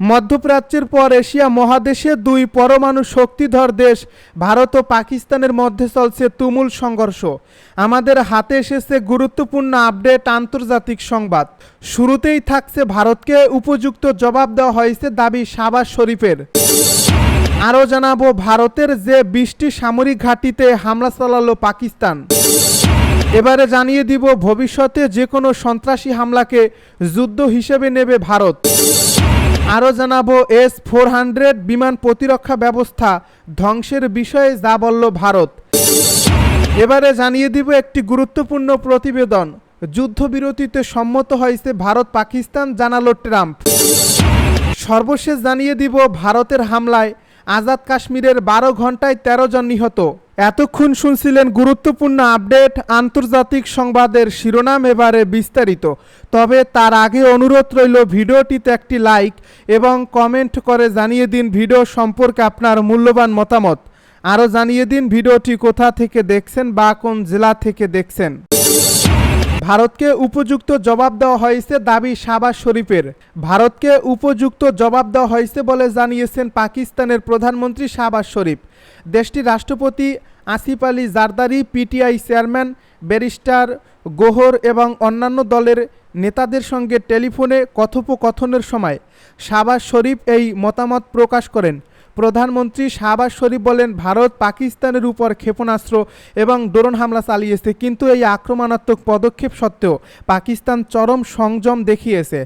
মধ্যপ্রাচ্যের পর এশিয়া মহাদেশে দুই পরমাণু শক্তিধর দেশ, ভারত ও পাকিস্তানের মধ্যে চলছে তুমুল সংঘর্ষ। আমাদের হাতে এসেছে গুরুত্বপূর্ণ আপডেট আন্তর্জাতিক সংবাদ। শুরুতেই থাকছে ভারতকে উপযুক্ত জবাব দেওয়া হয়েছে দাবি শাবাজ শরীফের। আরও জানাব, ভারতের যে বিশটি সামরিক ঘাঁটিতে হামলা চালালো পাকিস্তান। এবারে জানিয়ে দিব, ভবিষ্যতে যে কোনো সন্ত্রাসী হামলাকে যুদ্ধ হিসেবে নেবে ভারত। আরও জানাব এস ফোর হান্ড্রেড বিমান প্রতিরক্ষা ব্যবস্থা ধ্বংসের বিষয়ে যা বলল ভারত। এবারে জানিয়ে দিব একটি গুরুত্বপূর্ণ প্রতিবেদন। যুদ্ধবিরতিতে সম্মত হয়েছে ভারত, পাকিস্তান, জানালো ট্রাম্প। সর্বশেষ জানিয়ে দিব ভারতের হামলায় আজাদ কাশ্মীরের বারো ঘন্টায় ১৩ জন নিহত। এতক্ষণ শুনছিলেন গুরুত্বপূর্ণ আপডেট, আন্তর্জাতিক সংবাদের শিরোনাম এবারে বিস্তারিত। তবে তার আগে অনুরোধ রইল ভিডিওটিতে একটি লাইক এবং কমেন্ট করে জানিয়ে দিন ভিডিও সম্পর্কে আপনার মূল্যবান মতামত। আরও জানিয়ে দিন ভিডিওটি কোথা থেকে দেখছেন বা কোন জেলা থেকে দেখছেন। ভারতকে উপযুক্ত জবাব দেওয়া হয়েছে দাবি শাবাজ শরীফের। ভারতকে উপযুক্ত জবাব দেওয়া হয়েছে বলে জানিয়েছেন পাকিস্তানের প্রধানমন্ত্রী শাবাজ শরীফ। দেশটির রাষ্ট্রপতি Asif Ali Zardari, P T I chairman, barrister Gohar এবং অন্যান্য দলের নেতাদের সঙ্গে টেলিফোনে কথোপকথনের সময় শাবাজ শরীফ এই মতামত প্রকাশ করেন। প্রধানমন্ত্রী শাহবাজ শরীফ বলেন, ভারত পাকিস্তানের উপর ক্ষেপণাস্ত্র এবং ড্রোন হামলা চালিয়েছে, কিন্তু এই আক্রমণাত্মক পদক্ষেপ সত্ত্বেও পাকিস্তান চরম সংযম দেখিয়েছে।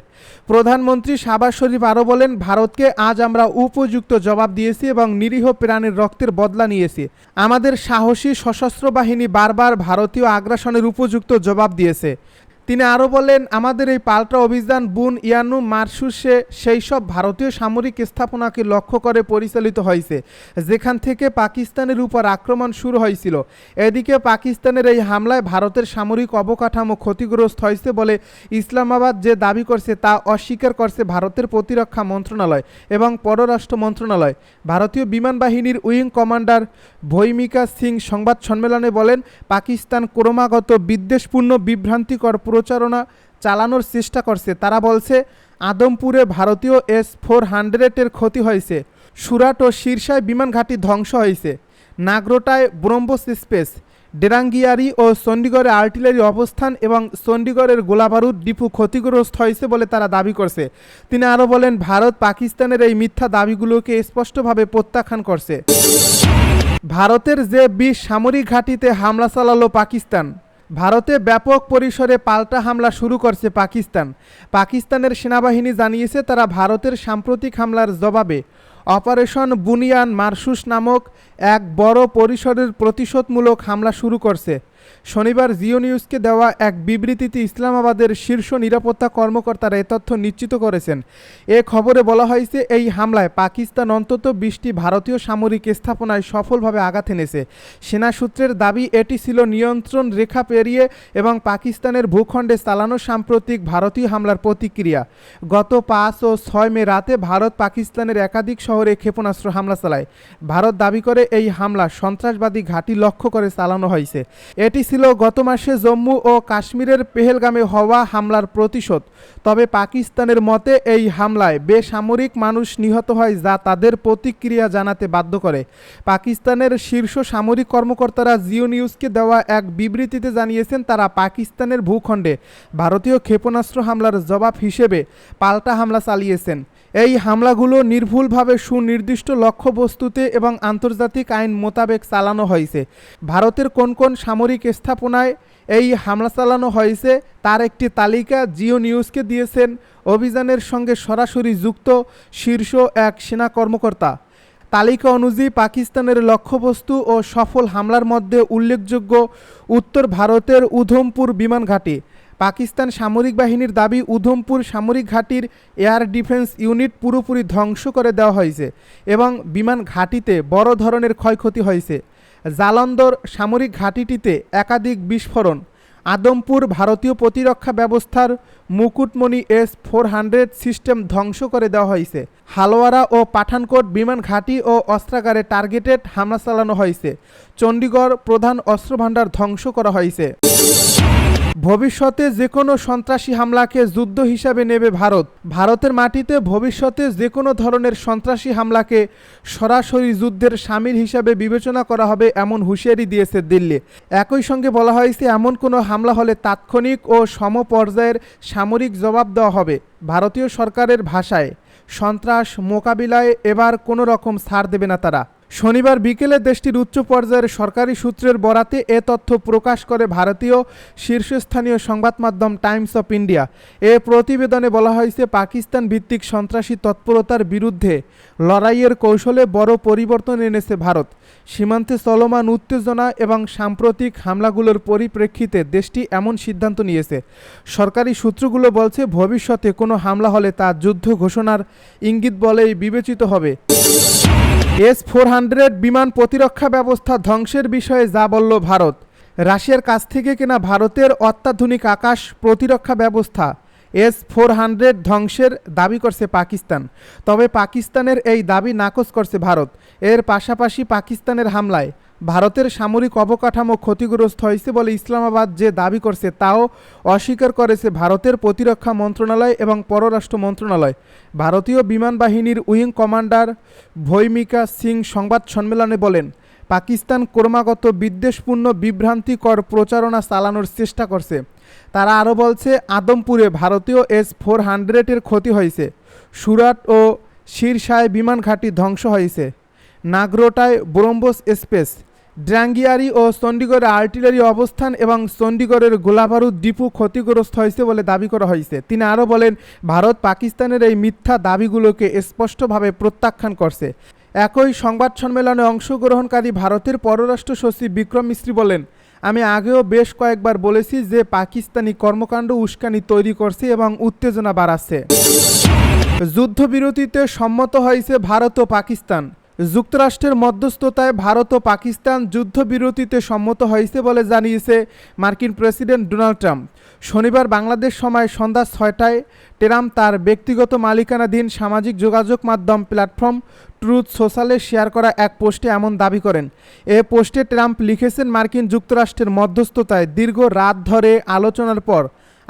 প্রধানমন্ত্রী শাহবাজ শরীফ আরও বলেন, ভারতকে আজ আমরা উপযুক্ত জবাব দিয়েছি এবং নিরীহ প্রাণের রক্তের বদলা নিয়েছি। আমাদের সাহসী সশস্ত্র বাহিনী বারবার ভারতীয় আগ্রাসনের উপযুক্ত জবাব দিয়েছে। তিনি আরও বলেন, আমাদের এই পাল্টা অভিযান বুন, ইয়ানু মারসুসে সেই সব ভারতীয় সামরিক স্থাপনাকে লক্ষ্য করে পরিচালিত হয়েছে, যেখান থেকে পাকিস্তানের উপর আক্রমণ শুরু হয়েছিল। এদিকে পাকিস্তানের এই হামলায় ভারতের সামরিক অবকাঠামো ক্ষতিগ্রস্ত হয়েছে বলে ইসলামাবাদ যে দাবি করছে তা অস্বীকার করছে ভারতের প্রতিরক্ষা মন্ত্রণালয় এবং পররাষ্ট্র মন্ত্রণালয়। ভারতীয় বিমান বাহিনীর উইং কমান্ডার ভৈমিকা সিং সংবাদ সম্মেলনে বলেন, পাকিস্তান ক্রমাগত বিদ্বেষপূর্ণ, বিভ্রান্তিকর প্রচারণা চালানোর চেষ্টা করছে। তারা বলছে, আদমপুরে ভারতীয় এস ফোর হান্ড্রেডের ক্ষতি হয়েছে। সুরাট ও শীর্ষায় বিমান ঘাঁটি ধ্বংস হয়েছে। নাগরোটায় ব্রহ্মস স্পেস। ডেরাঙ্গিয়ারি ও চণ্ডীগড়ে আর্টিলারি অবস্থান এবং চণ্ডীগড়ের গোলাবারুদ ডিপু ক্ষতিগ্রস্ত হয়েছে বলে তারা দাবি করছে। তিনি আরও বলেন, ভারত পাকিস্তানের এই মিথ্যা দাবিগুলোকে স্পষ্টভাবে প্রত্যাখ্যান করছে। ভারতের যে বিশ সামরিক ঘাঁটিতে হামলা চালালো পাকিস্তান ভারতে ব্যাপক পরিসরে পাল্টা হামলা শুরু করছে পাকিস্তান। পাকিস্তানের সেনাবাহিনী জানিয়েছে তারা ভারতের সাম্প্রতিক হামলার জবাবে অপারেশন বুনিয়ান মারসুস নামক এক বড় পরিসরের প্রতিশোধমূলক হামলা শুরু করছে। শনিবার জিও নিউজকে দেওয়া এক বিবৃতিতে ইসলামাবাদের শীর্ষ নিরাপত্তা কর্মকর্তারা এ তথ্য নিশ্চিত করেছেন। এ খবরে বলা হয়েছে, এই হামলায় পাকিস্তান অন্তত বিশটি ভারতীয় সামরিক স্থাপনায় সফলভাবে আঘাত এনেছে। সেনা সূত্রের দাবি, এটি ছিল নিয়ন্ত্রণ রেখা পেরিয়ে এবং পাকিস্তানের ভূখণ্ডে চালানো সাম্প্রতিক ভারতীয় হামলার প্রতিক্রিয়া। গত পাঁচ ও ছয় মে রাতে ভারত পাকিস্তানের একাধিক শহরে ক্ষেপণাস্ত্র হামলা চালায়। ভারত দাবি করে, এই হামলা সন্ত্রাসবাদী ঘাঁটি লক্ষ্য করে চালানো হয়েছে। এটি ছিল গত মাসে জম্মু ও কাশ্মীরের পেহেলগামে হওয়া হামলার প্রতিশোধ। তবে পাকিস্তানের মতে এই হামলায় বেসামরিক মানুষ নিহত হয় যা তাদের প্রতিক্রিয়া জানাতে বাধ্য করে। পাকিস্তানের শীর্ষ সামরিক কর্মকর্তারা জিও নিউজকে দেওয়া এক বিবৃতিতে জানিয়েছেন, তারা পাকিস্তানের ভূখণ্ডে ভারতীয় ক্ষেপণাস্ত্র হামলার জবাব হিসেবে পাল্টা হামলা চালিয়েছেন। এই হামলাগুলো নির্ভুলভাবে সুনির্দিষ্ট লক্ষ্যবস্তুতে এবং আন্তর্জাতিক আইন মোতাবেক চালানো হয়েছে। ভারতের কোন কোন সামরিক স্থাপনায় এই হামলা চালানো হয়েছে তার একটি তালিকা জিও নিউজকে দিয়েছেন। অভিযানের সঙ্গে সরাসরি যুক্ত শীর্ষ এক সেনা কর্মকর্তা। তালিকা অনুযায়ী পাকিস্তানের লক্ষ্যবস্তু ও সফল হামলার মধ্যে উল্লেখযোগ্য উত্তর ভারতের উধমপুর বিমান ঘাঁটি। পাকিস্তান সামরিক বাহিনীর দাবি, উধমপুর সামরিক ঘাঁটির এয়ার ডিফেন্স ইউনিট পুরোপুরি ধ্বংস করে দেওয়া হয়েছে এবং বিমান ঘাঁটিতে বড় ধরনের ক্ষয়ক্ষতি হয়েছে। জালন্দর সামরিক ঘাঁটিটিতে একাধিক বিস্ফোরণ। আদমপুর ভারতীয় প্রতিরক্ষা ব্যবস্থার মুকুটমণি এস ফোর হান্ড্রেড সিস্টেম ধ্বংস করে দেওয়া হয়েছে। হালওয়ারা ও পাঠানকোট বিমান ঘাঁটি ও অস্ত্রাগারে টার্গেটেড হামলা চালানো হয়েছে। চণ্ডীগড় প্রধান অস্ত্রভাণ্ডার ধ্বংস করা হয়েছে। ভবিষ্যতে যে কোনো সন্ত্রাসী হামলাকে যুদ্ধ হিসাবে নেবে ভারত। ভারতের মাটিতে ভবিষ্যতে যে কোনো ধরনের সন্ত্রাসী হামলাকে সরাসরি যুদ্ধের সামিল হিসাবে বিবেচনা করা হবে এমন হুঁশিয়ারি দিয়েছে দিল্লি। একই সঙ্গে বলা হয়েছে, এমন কোনো হামলা হলে তাৎক্ষণিক ও সমপর্যায়ের সামরিক জবাব দেওয়া হবে ভারতীয় সরকারের ভাষায়। সন্ত্রাস মোকাবিলায় এবার কোনো রকম ছাড় দেবে না তারা। শনিবার বিকেলে দেশটির উচ্চ পর্যায়ের সরকারি সূত্রের বরাতে এ তথ্য প্রকাশ করে ভারতীয় শীর্ষস্থানীয় সংবাদ মাধ্যম টাইমস অফ ইন্ডিয়া। এ প্রতিবেদনে বলা হয়েছে পাকিস্তান ভিত্তিক সন্ত্রাসী তৎপরতার বিরুদ্ধে লড়াইয়ের কৌশলে বড় পরিবর্তন এনেছে ভারত। সীমান্তে চলমান উত্তেজনা এবং সাম্প্রতিক হামলাগুলোর পরিপ্রেক্ষিতে দেশটি এমন সিদ্ধান্ত নিয়েছে। সরকারি সূত্রগুলো বলছে, ভবিষ্যতে কোনো হামলা হলে তা যুদ্ধ ঘোষণার ইঙ্গিত বলেই বিবেচিত হবে। এস ফোর হান্ড্রেড বিমান প্রতিরক্ষা ব্যবস্থা ধ্বংসের বিষয়ে যা বলল ভারত, রাশিয়ার কাছ থেকে কেনা ভারতের অত্যাধুনিক আকাশ প্রতিরক্ষা ব্যবস্থা এস ফোর হান্ড্রেড ধ্বংসের দাবি করছে পাকিস্তান। তবে পাকিস্তানের এই দাবি নাকচ করছে ভারত। এর পাশাপাশি পাকিস্তানের হামলায় ভারতের সামরিক অবকাঠামো ক্ষতিগ্রস্ত হয়েছে বলে ইসলামাবাদ যে দাবি করছে, তাও অস্বীকার করেছে ভারতের প্রতিরক্ষা মন্ত্রণালয় এবং পররাষ্ট্র মন্ত্রণালয়। ভারতীয় বিমান বাহিনীর উইং কমান্ডার ভৈমিকা সিং সংবাদ সম্মেলনে বলেন, পাকিস্তান ক্রমাগত বিদ্বেষপূর্ণ বিভ্রান্তিকর প্রচারণা চালানোর চেষ্টা করছে। তারা আরও বলছে, আদমপুরে ভারতীয় এস ফোর হান্ড্রেডের ক্ষতি হয়েছে। সুরাট ও শিরসায় বিমান ঘাঁটি ধ্বংস হয়েছে। নাগরোটায় ব্রহ্মোস স্পেস ড্রাঙ্গিয়ারি ও চণ্ডীগড়ে আর্টিলারি অবস্থান এবং চণ্ডীগড়ের গোলাবারুদ ডিপু ক্ষতিগ্রস্ত হয়েছে বলে দাবি করা হয়েছে। তিনি আরও বলেন, ভারত পাকিস্তানের এই মিথ্যা দাবিগুলোকে স্পষ্টভাবে প্রত্যাখ্যান করছে। একই সংবাদ সম্মেলনে অংশগ্রহণকারী ভারতের পররাষ্ট্র সচিব বিক্রম মিস্ত্রি বলেন, আমি আগেও বেশ কয়েকবার বলেছি যে পাকিস্তানি কর্মকাণ্ড উস্কানি তৈরি করছে এবং উত্তেজনা বাড়াচ্ছে। যুদ্ধবিরতিতে সম্মত হয়েছে ভারত ও পাকিস্তান। যুক্তরাষ্ট্রের মধ্যস্থতায় ভারত ও পাকিস্তান যুদ্ধবিরতিতে সম্মত হয়েছে বলে জানিয়েছে মার্কিন প্রেসিডেন্ট ডোনাল্ড ট্রাম্প। শনিবার বাংলাদেশ সময় সন্ধ্যা ছয়টায় ট্রাম্প তার ব্যক্তিগত মালিকানাধীন সামাজিক যোগাযোগ মাধ্যম প্ল্যাটফর্ম ট্রুথ সোশ্যালে শেয়ার করা এক পোস্টে এমন দাবি করেন। এ পোস্টে ট্রাম্প লিখেছেন মার্কিন যুক্তরাষ্ট্রের মধ্যস্থতায় দীর্ঘ রাত ধরে আলোচনার পর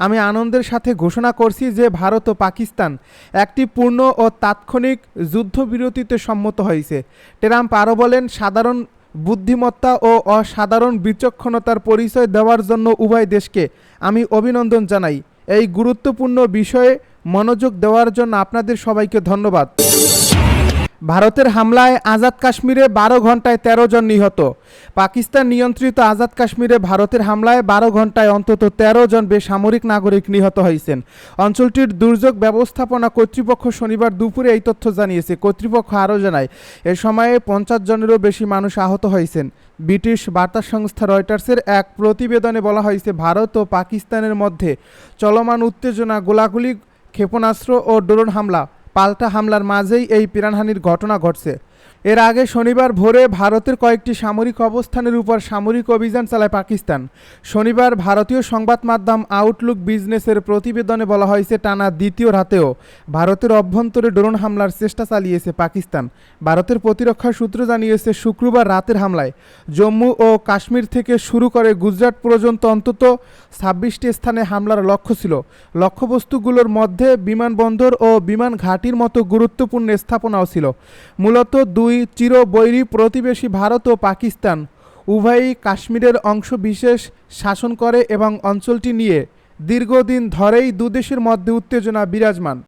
আমি আনন্দের সাথে ঘোষণা করছি যে ভারত ও পাকিস্তান একটি পূর্ণ ও তাৎক্ষণিক যুদ্ধবিরতিতে সম্মত হয়েছে। ট্রাম্প আরও বলেন, সাধারণ বুদ্ধিমত্তা ও অসাধারণ বিচক্ষণতার পরিচয় দেওয়ার জন্য উভয় দেশকে আমি অভিনন্দন জানাই। এই গুরুত্বপূর্ণ বিষয়ে মনোযোগ দেওয়ার জন্য আপনাদের সবাইকে ধন্যবাদ। ভারতের হামলায় আজাদ কাশ্মীরে বারো ঘন্টায় ১৩ জন নিহত। পাকিস্তান নিয়ন্ত্রিত আজাদ কাশ্মীরে ভারতের হামলায় বারো ঘন্টায় অন্তত ১৩ জন বেসামরিক নাগরিক নিহত হয়েছেন। অঞ্চলটির দুর্যোগ ব্যবস্থাপনা কর্তৃপক্ষ শনিবার দুপুরে এই তথ্য জানিয়েছে। কর্তৃপক্ষ আরও জানায়, এ সময়ে পঞ্চাশ জনেরও বেশি মানুষ আহত হয়েছেন। ব্রিটিশ বার্তা সংস্থা রয়টার্সের এক প্রতিবেদনে বলা হয়েছে, ভারত ও পাকিস্তানের মধ্যে চলমান উত্তেজনা, গোলাগুলি, ক্ষেপণাস্ত্র ও ড্রোন হামলা পাল্টা হামলার মাঝেই এই প্রাণহানির ঘটনা ঘটছে। এর আগে শনিবার ভোরে ভারতের কয়েকটি সামরিক অবস্থানের উপর সামরিক অভিযান চালায় পাকিস্তান। শনিবার ভারতীয় সংবাদ মাধ্যম আউটলুক বিজনেসের প্রতিবেদনে বলা হয়েছে, টানা দ্বিতীয় রাতেও ভারতের অভ্যন্তরে ড্রোন হামলার চেষ্টা চালিয়েছে পাকিস্তান। ভারতের প্রতিরক্ষা সূত্র জানিয়েছে, শুক্রবার রাতের হামলায় জম্মু ও কাশ্মীর থেকে শুরু করে গুজরাট পর্যন্ত অন্তত ছাব্বিশটি স্থানে হামলার লক্ষ্য ছিল। লক্ষ্যবস্তুগুলোর মধ্যে বিমানবন্দর ও বিমান ঘাঁটির মতো গুরুত্বপূর্ণ স্থাপনাও ছিল। মূলত দুই চিরবৈরী প্রতিবেশী ভারত ও পাকিস্তান, উভয়ই কাশ্মীরের অংশ বিশেষ শাসন করে এবং অঞ্চলটি নিয়ে দীর্ঘদিন ধরেই দুদেশের মধ্যে উত্তেজনা বিরাজমান।